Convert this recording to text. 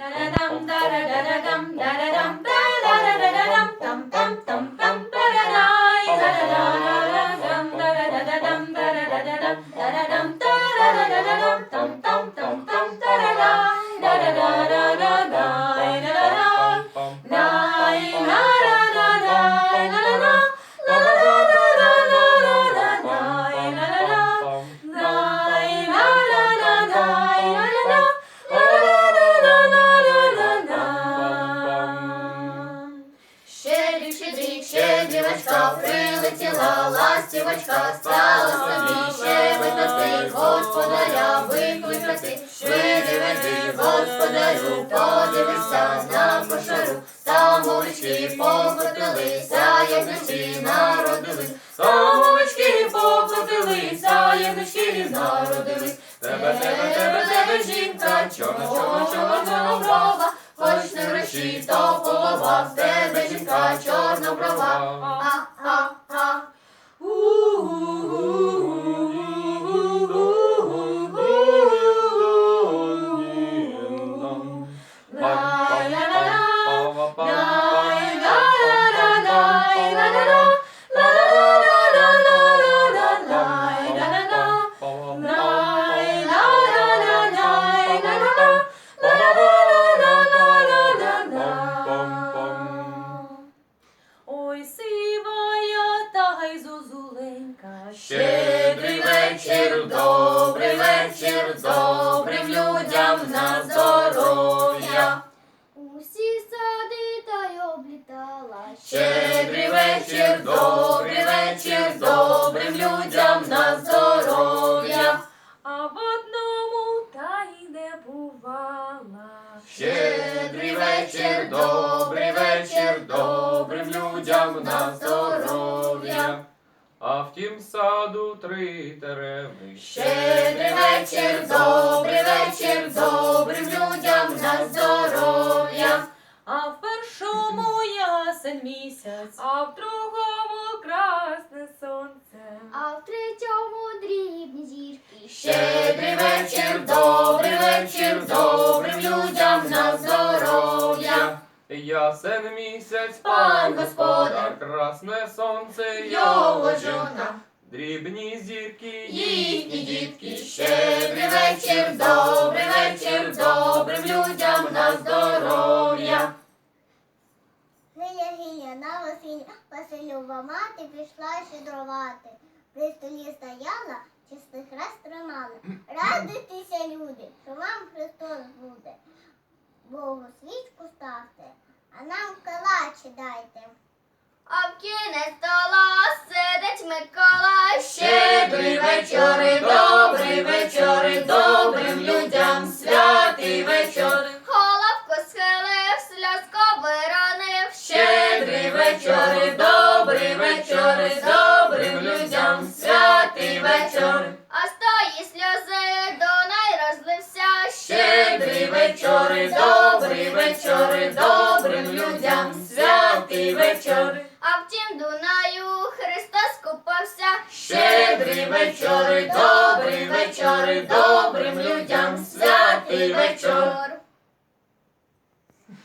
da da da щедрівочка, прилетіла ластівочка, стала собі щебетати, господаря викликати. Види, види, господарю, подивися на кошару, там овечки покотилися, ягничі народились, там овечки покотилися, ягничі народились. Тебе, тебе, тебе, тебе, жінка, чорна, чорна, чорна, чорноброва, хоч не гроші, то полова, в тебе жінка, Щедрий вечір, добрий вечір, добрим людям на здоров'я. А в одному та й не бувала. Щедрий вечір, добрий вечір, добрим людям на здоров'я. А в тім саду три тереви. Щедрий вечір, добрий вечір, добрим людям ясен місяць, а в другому красне сонце. А в третьому дрібні зірки. Щедрий вечір, добрий вечір, добрим людям на здоров'я. Ясен місяць, Пан господар, красне сонце, Його жона, дрібні зірки, їхні дітки. Щедрий вечір, добрий на осінь, мати пішла щедрувати. При столі стояла, чистих раз тримала. Радуйтеся, люди, що вам Христос буде. Богу свічку ставте, а нам калачі дайте. А в кінець стола сидить Миколай. Щедрий вечори, добрий вечори, вечори, добрим людям святий вечір. А з тої сльози Дунай розлився. Щедрий вечори, добрий вечори, добрим людям святий вечір. А втім Дунаю Христос купався. Щедрий вечори, добрий